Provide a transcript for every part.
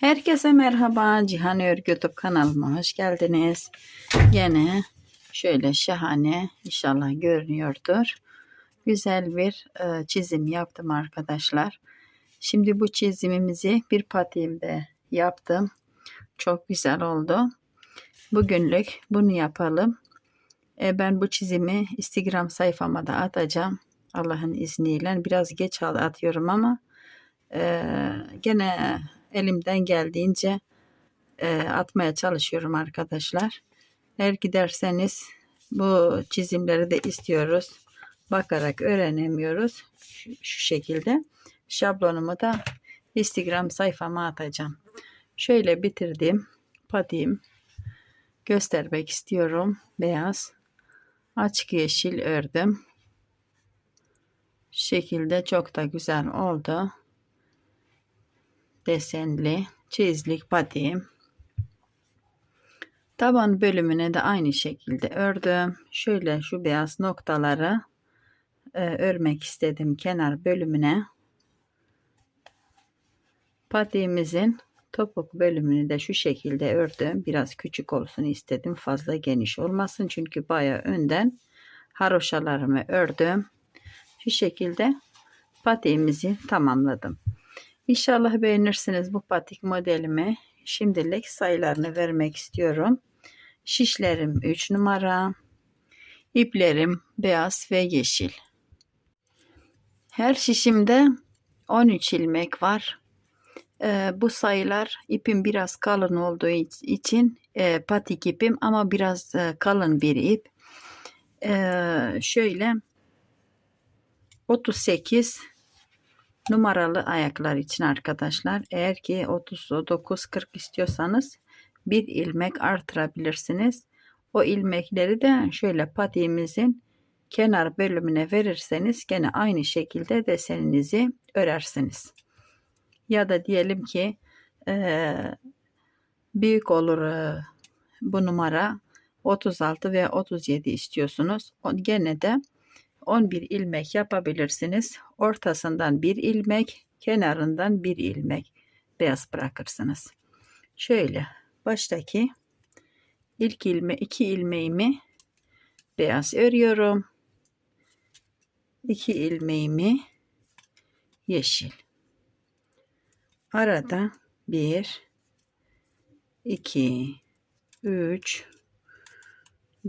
Herkese merhaba. Cihan Örgü YouTube kanalıma hoş geldiniz. Gene şöyle şahane inşallah görünüyordur. Güzel bir e, çizim yaptım arkadaşlar. Şimdi bu çizimimizi bir patiğimde yaptım. Çok güzel oldu. Bugünlük bunu yapalım. E, ben bu çizimi Instagram sayfama da atacağım. Allah'ın izniyle biraz geç atıyorum ama e, gene elimden geldiğince e, atmaya çalışıyorum arkadaşlar. Eğer giderseniz bu çizimleri de istiyoruz. Bakarak öğrenemiyoruz. Şu, şu şekilde şablonumu da Instagram sayfama atacağım. Şöyle bitirdim. Patiğim göstermek istiyorum. Beyaz. Açık yeşil ördüm. Şu şekilde çok da güzel oldu desenli çizlik patiğim. Taban bölümüne de aynı şekilde ördüm. Şöyle şu beyaz noktaları e, örmek istedim kenar bölümüne. Patiğimizin topuk bölümünü de şu şekilde ördüm. Biraz küçük olsun istedim. Fazla geniş olmasın. Çünkü baya önden haroşalarımı ördüm. Şu şekilde patiğimizi tamamladım. İnşallah beğenirsiniz bu patik modelimi. Şimdilik sayılarını vermek istiyorum. Şişlerim 3 numara. İplerim beyaz ve yeşil. Her şişimde 13 ilmek var. Ee, bu sayılar ipim biraz kalın olduğu için e, patik ipim ama biraz e, kalın bir ip. Ee, şöyle 38 numaralı ayaklar için arkadaşlar. Eğer ki 39-40 istiyorsanız bir ilmek artırabilirsiniz. O ilmekleri de şöyle patiğimizin kenar bölümüne verirseniz gene aynı şekilde deseninizi örersiniz. Ya da diyelim ki e, büyük olur e, bu numara 36 ve 37 istiyorsunuz. O, gene de 11 ilmek yapabilirsiniz. Ortasından bir ilmek, kenarından bir ilmek beyaz bırakırsınız. Şöyle baştaki ilk ilme iki ilmeğimi beyaz örüyorum. İki ilmeğimi yeşil. Arada bir, iki, üç,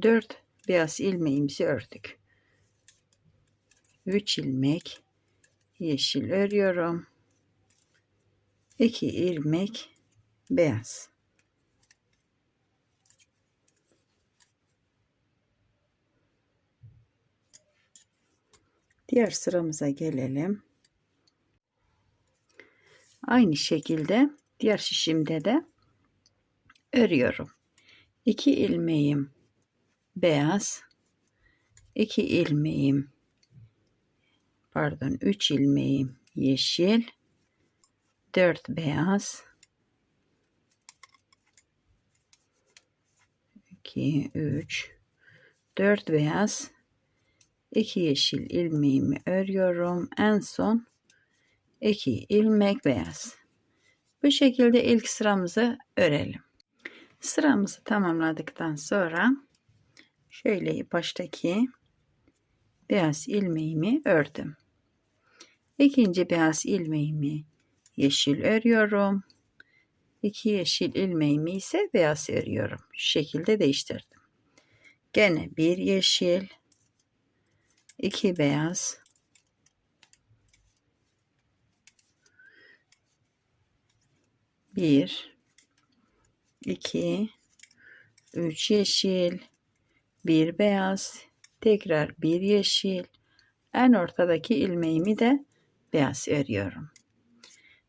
dört beyaz ilmeğimizi ördük. 3 ilmek yeşil örüyorum. 2 ilmek beyaz. Diğer sıramıza gelelim. Aynı şekilde diğer şişimde de örüyorum. 2 ilmeğim beyaz, 2 ilmeğim pardon 3 ilmeğim yeşil 4 beyaz 2 3 4 beyaz 2 yeşil ilmeğimi örüyorum. En son 2 ilmek beyaz. Bu şekilde ilk sıramızı örelim. Sıramızı tamamladıktan sonra şöyle baştaki beyaz ilmeğimi ördüm. İkinci beyaz ilmeğimi yeşil örüyorum. İki yeşil ilmeğimi ise beyaz örüyorum. Şu şekilde değiştirdim. Gene bir yeşil, iki beyaz, bir, iki, üç yeşil, bir beyaz, tekrar bir yeşil, en ortadaki ilmeğimi de beyaz örüyorum.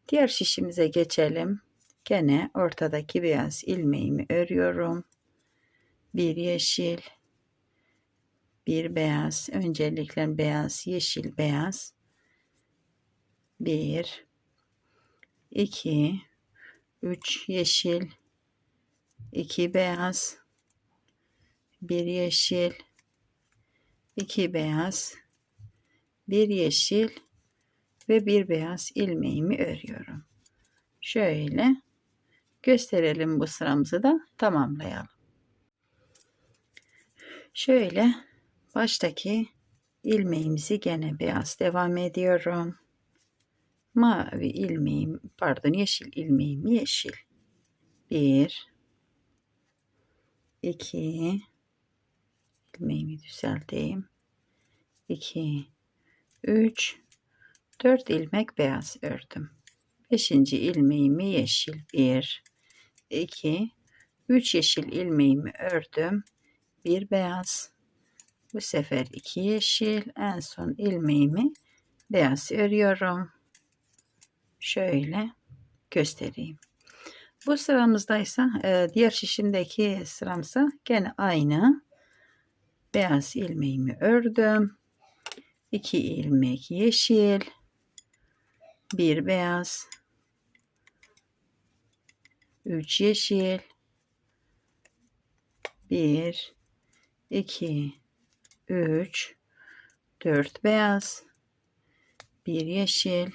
Diğer şişimize geçelim. Gene ortadaki beyaz ilmeğimi örüyorum. Bir yeşil, bir beyaz. Öncelikle beyaz, yeşil, beyaz. Bir, iki, üç yeşil, iki beyaz, bir yeşil, iki beyaz, bir yeşil ve bir beyaz ilmeğimi örüyorum. Şöyle gösterelim bu sıramızı da tamamlayalım. Şöyle baştaki ilmeğimizi gene beyaz devam ediyorum. Mavi ilmeğim pardon yeşil ilmeğim yeşil. 1 2 ilmeğimi düzelteyim. 2 3 4 ilmek beyaz ördüm. 5. ilmeğimi yeşil 1 2 3 yeşil ilmeğimi ördüm. 1 beyaz. Bu sefer 2 yeşil. En son ilmeğimi beyaz örüyorum. Şöyle göstereyim. Bu sıramızdaysa e, diğer şişimdeki sıramsa gene aynı. Beyaz ilmeğimi ördüm. 2 ilmek yeşil. Bir beyaz. 3 yeşil. 1 2 3 4 beyaz. 1 yeşil.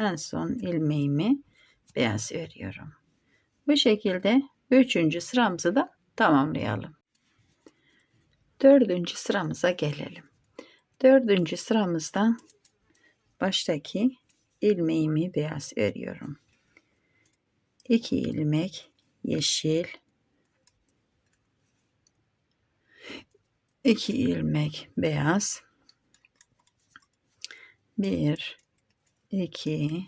En son ilmeğimi beyaz örüyorum. Bu şekilde üçüncü sıramızı da tamamlayalım. Dördüncü sıramıza gelelim. Dördüncü sıramızda baştaki ilmeğimi beyaz örüyorum. 2 ilmek yeşil 2 ilmek beyaz 1 2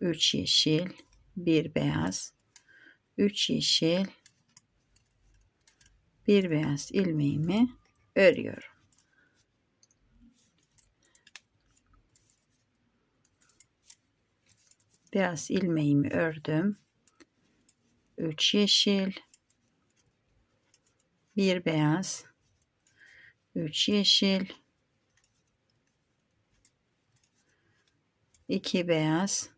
3 yeşil 1 beyaz 3 yeşil bir beyaz ilmeğimi örüyorum. Beyaz ilmeğimi ördüm. 3 yeşil bir beyaz 3 yeşil 2 beyaz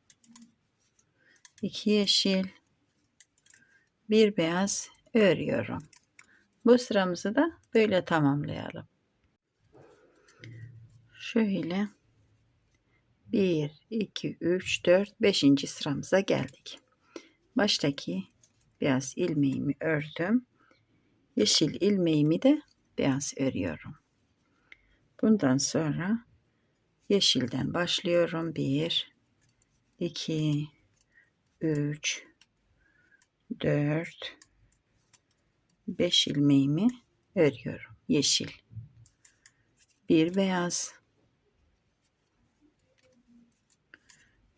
2 yeşil bir beyaz örüyorum. Bu sıramızı da böyle tamamlayalım. Şöyle 1 2 3 4 5. sıramıza geldik. Baştaki beyaz ilmeğimi ördüm. Yeşil ilmeğimi de beyaz örüyorum. Bundan sonra yeşilden başlıyorum. 1 2 3 4 5 ilmeğimi örüyorum. Yeşil. Bir beyaz.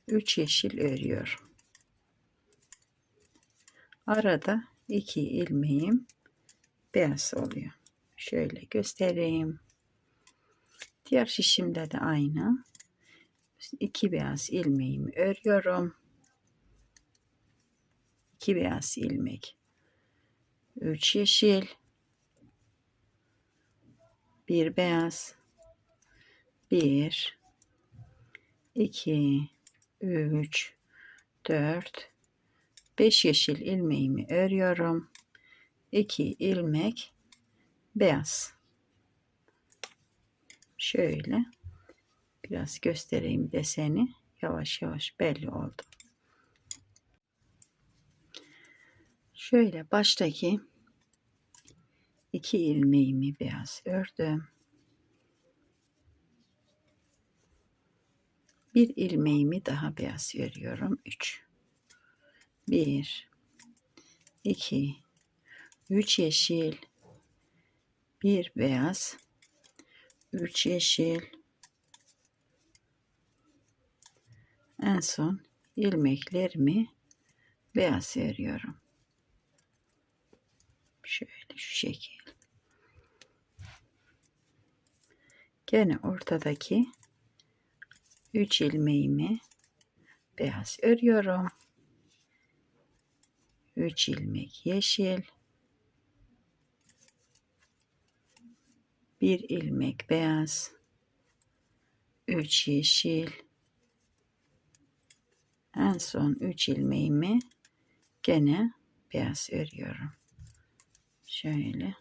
3 yeşil örüyorum. Arada 2 ilmeğim beyaz oluyor. Şöyle göstereyim. Diğer şişimde de aynı. 2 beyaz ilmeğimi örüyorum. 2 beyaz ilmek 3 yeşil. Bir beyaz. 1 2 3 4 5 yeşil ilmeğimi örüyorum. 2 ilmek beyaz. Şöyle biraz göstereyim deseni. Yavaş yavaş belli oldu Şöyle baştaki iki ilmeğimi beyaz ördüm. Bir ilmeğimi daha beyaz örüyorum. 3 1 2 3 yeşil bir beyaz 3 yeşil en son ilmeklerimi beyaz örüyorum. Şöyle şu şekil. Gene ortadaki 3 ilmeğimi beyaz örüyorum. 3 ilmek yeşil. 1 ilmek beyaz. 3 yeşil. En son 3 ilmeğimi gene beyaz örüyorum. Şöyle.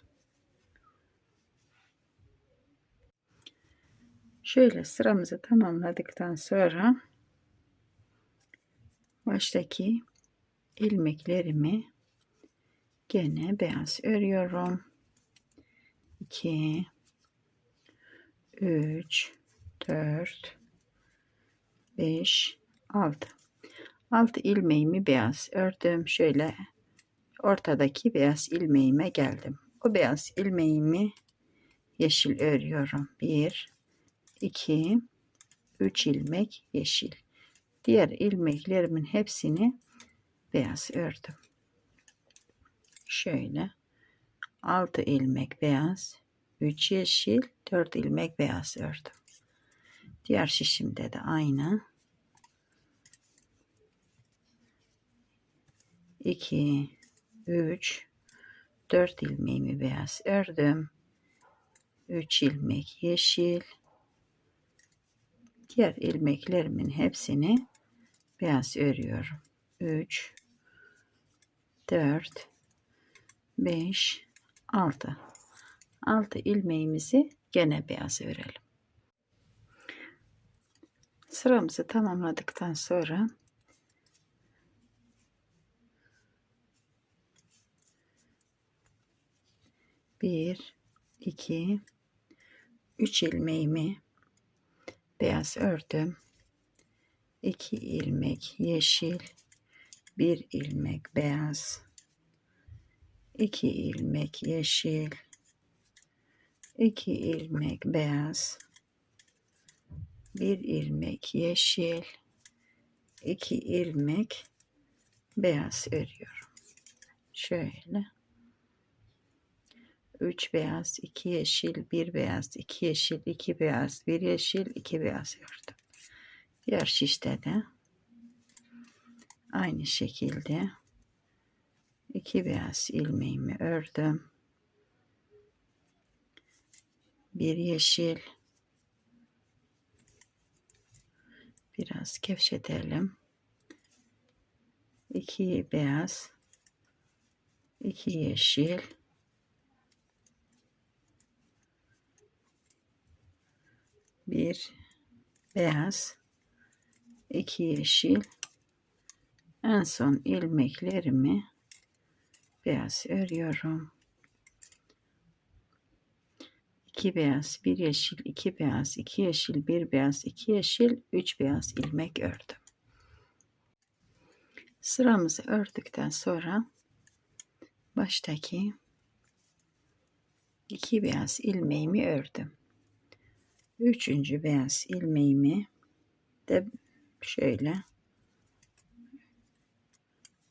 Şöyle sıramızı tamamladıktan sonra baştaki ilmeklerimi gene beyaz örüyorum. 2 3 4 5 6 6 ilmeğimi beyaz ördüm. Şöyle ortadaki beyaz ilmeğime geldim. O beyaz ilmeğimi yeşil örüyorum. 1 2 3 ilmek yeşil. Diğer ilmeklerimin hepsini beyaz ördüm. Şöyle 6 ilmek beyaz, 3 yeşil, 4 ilmek beyaz ördüm. Diğer şişimde de aynı. 2 3 4 ilmeğimi beyaz ördüm. 3 ilmek yeşil. Diğer ilmeklerimin hepsini beyaz örüyorum. 3 4 5 6 6 ilmeğimizi gene beyaz örelim. Sıramızı tamamladıktan sonra bir, iki, üç ilmeğimi beyaz ördüm. 2 ilmek yeşil, bir ilmek beyaz, 2 ilmek yeşil, 2 ilmek beyaz, bir ilmek yeşil, 2 ilmek beyaz örüyorum. Şöyle. 3 beyaz, 2 yeşil, 1 beyaz, 2 yeşil, 2 beyaz, 1 yeşil, 2 beyaz ördüm. Diğer şişte de aynı şekilde iki beyaz ilmeğimi ördüm. Bir yeşil biraz gevşetelim. İki beyaz iki yeşil bir beyaz 2 yeşil en son ilmeklerimi beyaz örüyorum. 2 beyaz, 1 yeşil, 2 beyaz, 2 yeşil, 1 beyaz, 2 yeşil, 3 beyaz ilmek ördüm. Sıramızı ördükten sonra baştaki 2 beyaz ilmeğimi ördüm. Üçüncü beyaz ilmeğimi de şöyle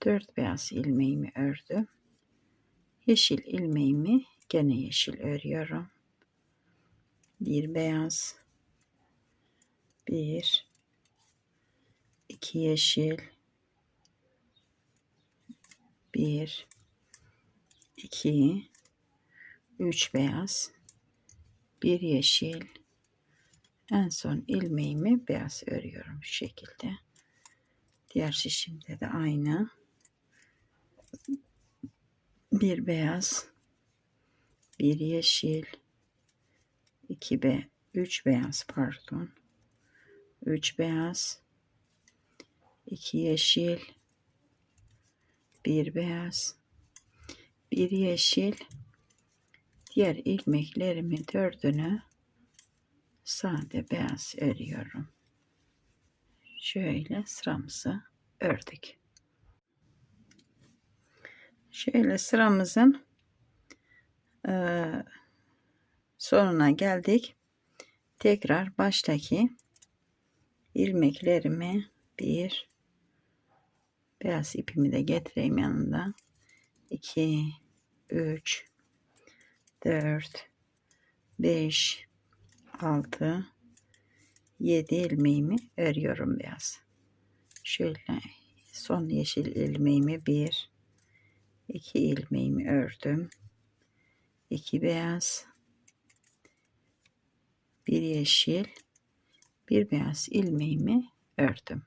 dört beyaz ilmeğimi ördüm. Yeşil ilmeğimi gene yeşil örüyorum. Bir beyaz, bir, iki yeşil, bir, iki, üç beyaz, bir yeşil, en son ilmeğimi beyaz örüyorum şu şekilde. Diğer şişimde de aynı. Bir beyaz, bir yeşil, iki be, üç beyaz pardon. Üç beyaz, iki yeşil, bir beyaz, bir yeşil. Diğer ilmeklerimi dördünü sade beyaz örüyorum. Şöyle sıramızı ördük. Şöyle sıramızın e, sonuna geldik. Tekrar baştaki ilmeklerimi bir beyaz ipimi de getireyim yanında. 2 3 4 5 6 7 ilmeğimi örüyorum beyaz. Şöyle son yeşil ilmeğimi 1 2 ilmeğimi ördüm. 2 beyaz 1 yeşil bir beyaz ilmeğimi ördüm.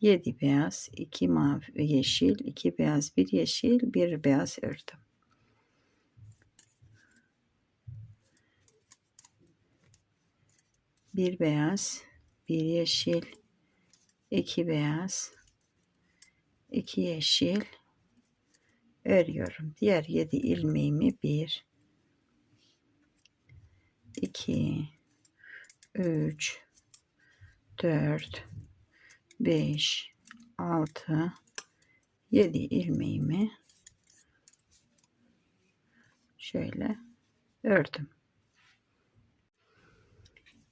7 beyaz, 2 mavi yeşil, 2 beyaz, 1 yeşil, 1 beyaz ördüm. Bir beyaz, bir yeşil, iki beyaz, 2 yeşil örüyorum. Diğer 7 ilmeğimi 1 2 3 4 5 6 7 ilmeğimi şöyle ördüm.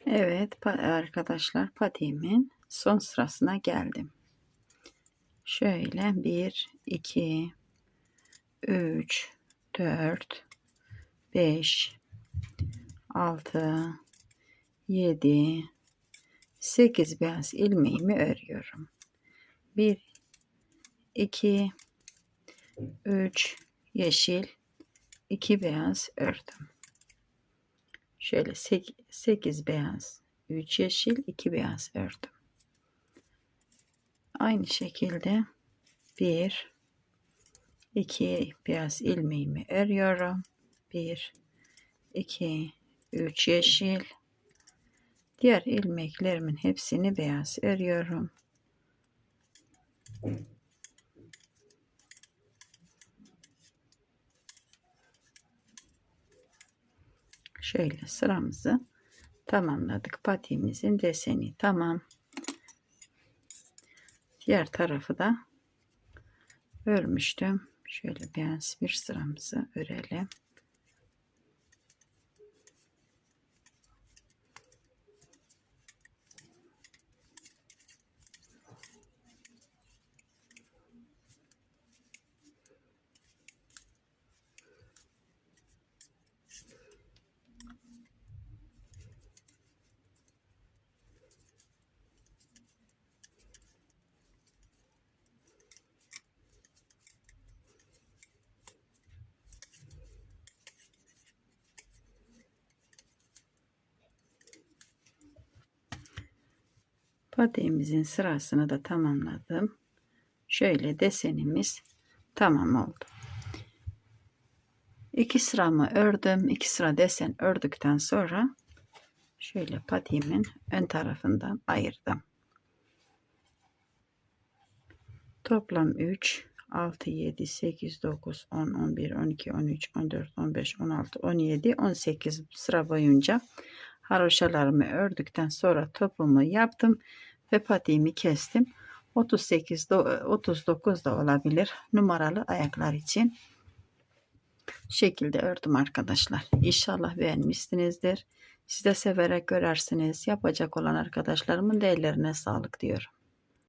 Evet arkadaşlar patiğimin son sırasına geldim. Şöyle 1 2 3 4 5 6 7 8 beyaz ilmeğimi örüyorum. 1 2 3 yeşil 2 beyaz ördüm. Şöyle 8 beyaz 3 yeşil 2 beyaz ördüm. Aynı şekilde 1 2 beyaz ilmeğimi örüyorum. 1 2 3 yeşil diğer ilmeklerimin hepsini beyaz örüyorum. Şöyle sıramızı tamamladık. Patiğimizin deseni tamam. Diğer tarafı da örmüştüm. Şöyle beyaz bir sıramızı örelim. Patiğimizin sırasını da tamamladım. Şöyle desenimiz tamam oldu. İki sıramı ördüm. iki sıra desen ördükten sonra şöyle patiğimin ön tarafından ayırdım. Toplam 3, 6, 7, 8, 9, 10, 11, 12, 13, 14, 15, 16, 17, 18 sıra boyunca haroşalarımı ördükten sonra topumu yaptım ve patiğimi kestim. 38 39 da olabilir numaralı ayaklar için şekilde ördüm arkadaşlar. İnşallah beğenmişsinizdir. Siz de severek görersiniz. Yapacak olan arkadaşlarımın da ellerine sağlık diyorum.